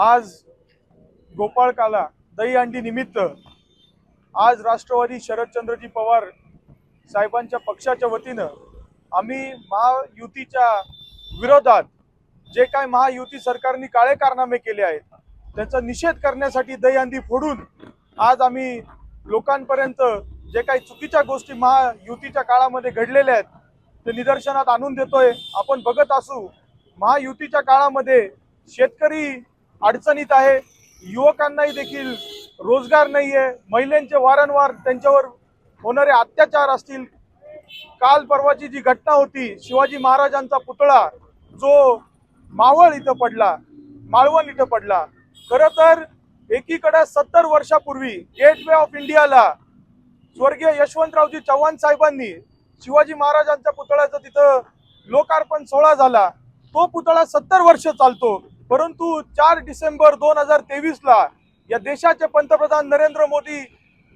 आज गोपाळकाला दहीहंडी निमित्त आज राष्ट्रवादी शरदचंद्रजी पवार साहेबांच्या पक्षाच्या वतीनं आम्ही महायुतीच्या विरोधात जे काय महायुती सरकारने काळे कारनामे केले आहेत त्याचा निषेध करण्यासाठी दहीहंडी फोडून आज आम्ही लोकांपर्यंत जे काही चुकीच्या गोष्टी महायुतीच्या काळामध्ये घडलेल्या आहेत ते निदर्शनात आणून देतोय. आपण बघत असू महायुतीच्या काळामध्ये शेतकरी अडचणीत आहे. युवकांनाही देखील रोजगार नाही आहे महिलांचे वारंवार त्यांच्यावर होणारे अत्याचार असतील. काल परवाची जी घटना होती शिवाजी महाराजांचा पुतळा जो मावळ इथं पडला माळवण इथं पडला. खरं तर एकीकडे सत्तर वर्षापूर्वी गेट वे ऑफ इंडियाला स्वर्गीय यशवंतरावजी चव्हाण साहेबांनी शिवाजी महाराजांच्या पुतळ्याचं तिथं लोकार्पण सोहळा झाला. तो पुतळा सत्तर वर्ष चालतो. परंतु चार डिसेंबर दोन हजार तेवीसला या देशाचे पंतप्रधान नरेंद्र मोदी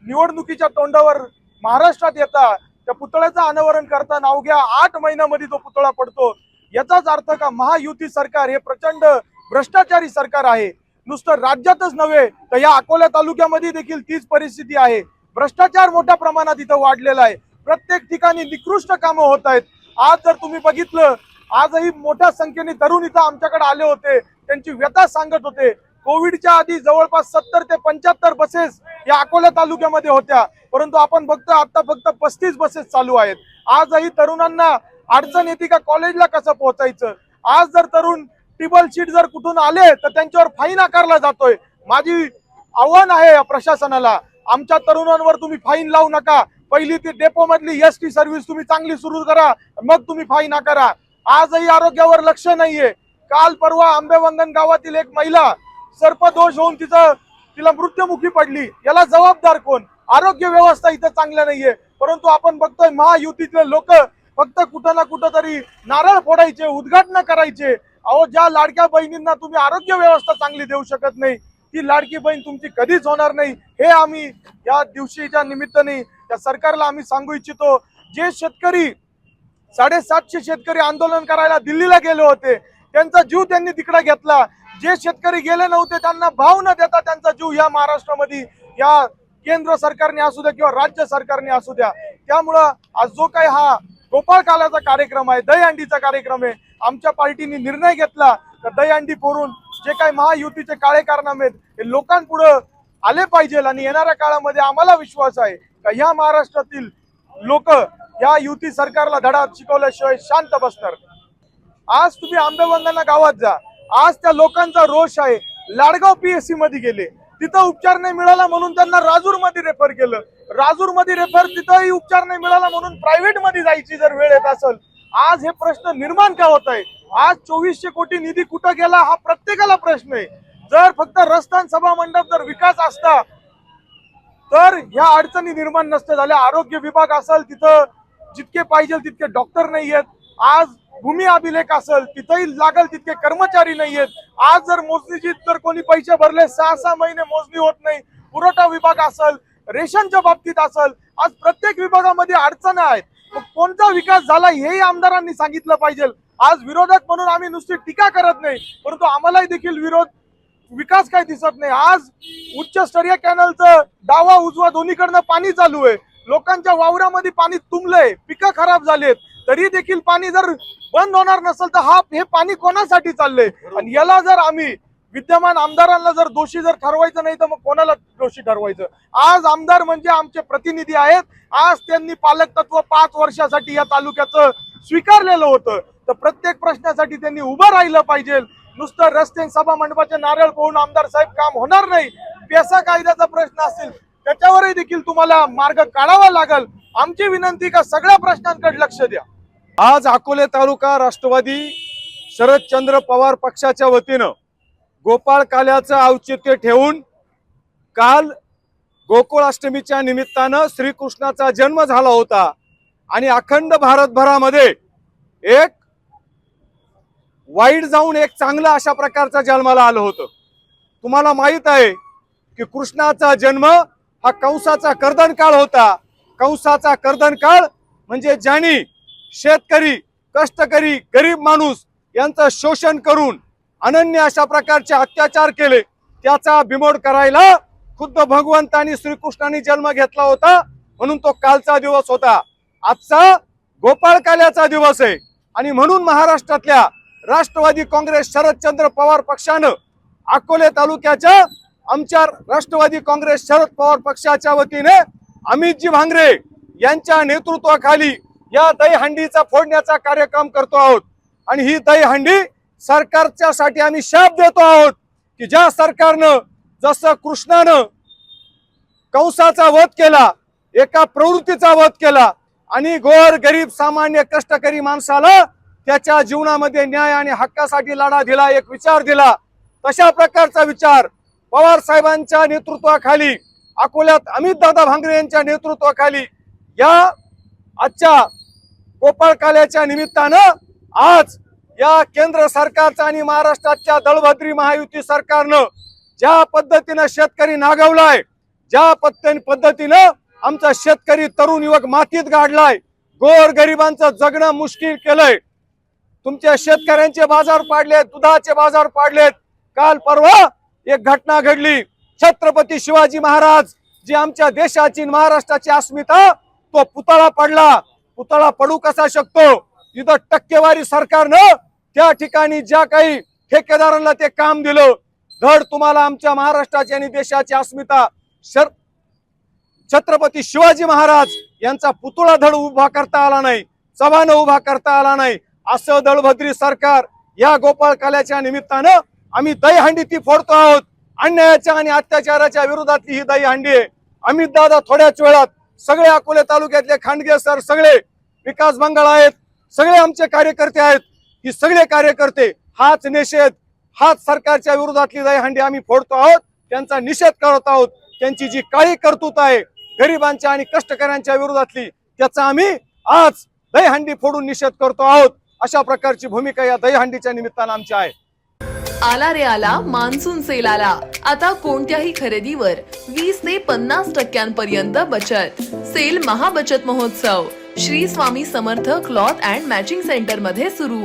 निवडणुकीच्या तोंडावर महाराष्ट्रात येता त्या पुतळ्याचं अनावरण करताना अवघ्या आठ महिन्यामध्ये तो पुतळा पडतो. याचाच अर्थ का महायुती सरकार हे प्रचंड भ्रष्टाचारी सरकार आहे. नुसतं राज्यातच नव्हे तर या अकोला तालुक्यामध्ये देखील तीच परिस्थिती आहे. भ्रष्टाचार मोठ्या प्रमाणात इथं वाढलेला आहे. प्रत्येक ठिकाणी निकृष्ट कामं होत आहेत. आज जर तुम्ही बघितलं आजही मोठ्या संख्येने तरुण इथं आमच्याकडे आले होते. त्यांची व्यथा सांगत होते. कोविडच्या आधी जवळपास सत्तर ते पंच्याहत्तर बसेस या अकोला तालुक्यामध्ये होत्या. परंतु आपण बघतो आता फक्त पस्तीस बसेस चालू आहेत. आजही तरुणांना अडचण येते का कॉलेजला कसं पोहोचायचं? आज जर तरुण टिबल शीट जर कुठून आले तर त्यांच्यावर फाईन आकारला जातोय. माझी आव्हान आहे या प्रशासनाला. आमच्या तरुणांवर तुम्ही फाईन लावू नका. पहिली ती डेपो मधली एस टी सर्व्हिस तुम्ही चांगली सुरू करा. मग तुम्ही फाईन आकारा. आजही आरोग्यावर लक्ष नाहीये. काल परवा आंबेवंगन गावातील एक महिला सर्पदोष होऊन तिचं तिला मृत्युमुखी पडली. याला जबाबदार कोण? आरोग्य व्यवस्था इथं चांगल्या नाहीये. परंतु आपण बघतोय महायुतीतले लोक फक्त कुठं ना कुठं तरी नारळ फोडायचे उद्घाटन करायचे. अहो ज्या लाडक्या बहिणींना तुम्ही आरोग्य व्यवस्था चांगली देऊ शकत नाही ती लाडकी बहीण तुमची कधीच होणार नाही. हे आम्ही या दिवशीच्या निमित्ताने त्या सरकारला आम्ही सांगू इच्छितो. जे शेतकरी साडेसातशे शेतकरी आंदोलन करायला दिल्लीला गेले होते. त्यांचा जीव त्यांनी तिकडे घेतला. जे शेतकरी गेले नव्हते त्यांना भाव न देता त्यांचा जीव या महाराष्ट्रामध्ये या केंद्र सरकारने असू द्या किंवा राज्य सरकारने असू द्या. त्यामुळं आज जो काही हा गोपाळ कालाचा कार्यक्रम आहे दहीहंडीचा कार्यक्रम आहे आमच्या पार्टीने निर्णय घेतला. तर दहीहंडी फोडून जे काही महायुतीचे काळे कारनामे आहेत हे लोकांपुढं आले पाहिजे आणि येणाऱ्या काळामध्ये आम्हाला विश्वास आहे का ह्या महाराष्ट्रातील लोक या युती सरकारला धडा शिकवल्याशिवाय शांत बसणार. आज तुम्ही आंबेवंगांना गावात जा. आज त्या लोकांचा रोष आहे. लाडगाव पीएससी मध्ये गेले. तिथं उपचार नाही मिळाला म्हणून त्यांना राजूरमध्ये रेफर केलं. राजूरमध्ये रेफर तिथंही उपचार नाही मिळाला म्हणून प्रायव्हेटमध्ये जायची जर वेळ येत असेल आज हे प्रश्न निर्माण का होत आहे? आज चोवीसशे कोटी निधी कुठं गेला हा प्रत्येकाला प्रश्न आहे. जर फक्त रस्तान सभा मंडप जर विकास असता तर ह्या अडचणी निर्माण नसते झाल्या आरोग्य विभाग असेल तिथं जितके पाहिजे तितके डॉक्टर नाही आहेत. आज भूमी अभिलेख असेल तिथेही लागल तितके कर्मचारी नाही आहेत. आज जर मोजणीची जर कोणी पैसे भरले सहा सहा महिने मोजणी होत नाही. पुरवठा विभाग असेल रेशनच्या बाबतीत असेल आज प्रत्येक विभागामध्ये अडचण आहेत. मग कोणता विकास झाला हेही आमदारांनी सांगितलं पाहिजे. आज विरोधक म्हणून आम्ही नुसती टीका करत नाही परंतु आम्हालाही देखील विरोध विकास काही दिसत नाही. आज उच्चस्तरीय कॅनलचं डावा उजवा दोन्हीकडनं पाणी चालू आहे. लोकांच्या वावरामध्ये पाणी तुंबलंय पिकं खराब झालेत तरी देखील पाणी जर बंद होणार नसेल तर हा हे पाणी कोणासाठी चाललंय? आणि याला जर आम्ही विद्यमान आमदारांना जर दोषी जर ठरवायचं नाही तर मग कोणाला दोषी ठरवायचं? आज आमदार म्हणजे आमचे प्रतिनिधी आहेत. आज त्यांनी पालक तत्व पाच वर्षासाठी या तालुक्याचं स्वीकारलेलं होतं. तर प्रत्येक प्रश्नासाठी त्यांनी उभं राहिलं पाहिजे. नुसतं रस्ते सभा मंडपाचे नारळ पाहून आमदार साहेब काम होणार नाही. पेसा कायद्याचा प्रश्न असेल त्याच्यावरही देखील तुम्हाला मार्ग काढावा लागल. आमची विनंती का सगळ्या प्रश्नांकडे लक्ष द्या. आज अकोले तालुका राष्ट्रवादी शरदचंद्र पवार पक्षाच्या वतीनं गोपाळ काल्याचं औचित्य ठेवून काल गोकुळाष्टमीच्या निमित्तानं श्रीकृष्णाचा जन्म झाला होता. आणि अखंड भारतभरामध्ये एक वाईट जाऊन एक चांगलं अशा प्रकारचा जन्माला आलं होतं. तुम्हाला माहीत आहे की कृष्णाचा जन्म हा कंसाचा कर्दन काळ होता. कंसाचा कर्दन काळ म्हणजे ज्यांनी शेतकरी कष्टकरी गरीब माणूस यांचं शोषण करून अनन्य अशा प्रकारचे अत्याचार केले त्याचा बिमोड करायला खुद्द भगवंतानी श्रीकृष्णाने जन्म घेतला होता म्हणून तो कालचा दिवस होता. आजचा गोपाळकाल्याचा दिवस आहे. आणि म्हणून महाराष्ट्रातल्या राष्ट्रवादी काँग्रेस शरदचंद्र पवार पक्षानं अकोले तालुक्याच्या आमच्या राष्ट्रवादी काँग्रेस शरद पवार पक्षाच्या वतीने अमितजी भांगरे यांच्या नेतृत्वाखाली या दहीहंडीचा फोडण्याचा कार्यक्रम करतो आहोत. आणि ही दहीहंडी सरकारच्या साठी आम्ही शाप देतो आहोत की ज्या सरकारनं जसं कृष्णानं कंसाचा वध केला एका प्रवृत्तीचा वध केला आणि गोर गरीब सामान्य कष्टकरी माणसाला त्याच्या जीवनामध्ये न्याय आणि हक्कासाठी लढा दिला एक विचार दिला तशा प्रकारचा विचार पवार साहेबांच्या नेतृत्वाखाली अकोल्यात अमित दादा भांगरे यांच्या नेतृत्वाखाली या आजच्या गोपाळकाल्याच्या निमित्तानं आज या केंद्र सरकारचं आणि महाराष्ट्राच्या दळभद्री महायुती सरकारनं ज्या पद्धतीनं शेतकरी नागवलाय ज्या पद्धती पद्धतीनं आमचा शेतकरी तरुण युवक मातीत गाडलाय गोर गरिबांचं जगणं मुश्किल केलंय. तुमच्या शेतकऱ्यांचे बाजार पाडलेत दुधाचे बाजार पाडलेत. काल परवा एक घटना घडली. छत्रपती शिवाजी महाराज जी आमच्या देशाची महाराष्ट्राची अस्मिता तो पुतळा पडला. पुतळा पडू कसा शकतो? तिथं टक्केवारी सरकारनं त्या ठिकाणी ज्या काही ठेकेदारांना ते काम दिलं. धड तुम्हाला आमच्या महाराष्ट्राची आणि देशाची अस्मिता. शर छत्रपती शिवाजी महाराज यांचा पुतळा धड उभा करता आला नाही. चव्हाण उभा करता आला नाही. असं दळभद्री सरकार या गोपाळ कल्याच्या निमित्तानं आम्ही दहीहंडी ती फोडतो आहोत. अन्यायाच्या आणि अत्याचाराच्या विरोधातली ही दहीहंडी आहे. अमित दादा थोड्याच वेळात सगळे अकोले तालुक्यातले खांडगे सर सगळे विकास मंगळ आहेत. सगळे आमचे कार्यकर्ते आहेत. ही सगळे कार्यकर्ते हाच निषेध हाच सरकारच्या विरोधातली दहीहंडी आम्ही फोडतो आहोत. त्यांचा निषेध करत आहोत. त्यांची जी काळी कर्तृत्व आहे गरिबांच्या आणि कष्टकऱ्यांच्या विरोधातली त्याचा आम्ही आज दहीहंडी फोडून निषेध करतो आहोत. अशा प्रकारची भूमिका या दहीहंडीच्या निमित्तानं आमची आहे. आला रे आला मान्सून सेल आला. आता कोणत्याही खरेदीवर वीस ते पन्नास टक्क्यांपर्यंत बचत. सेल महाबचत महोत्सव. Shri Swami Samarth cloth and matching सेंटरमध्ये सुरू.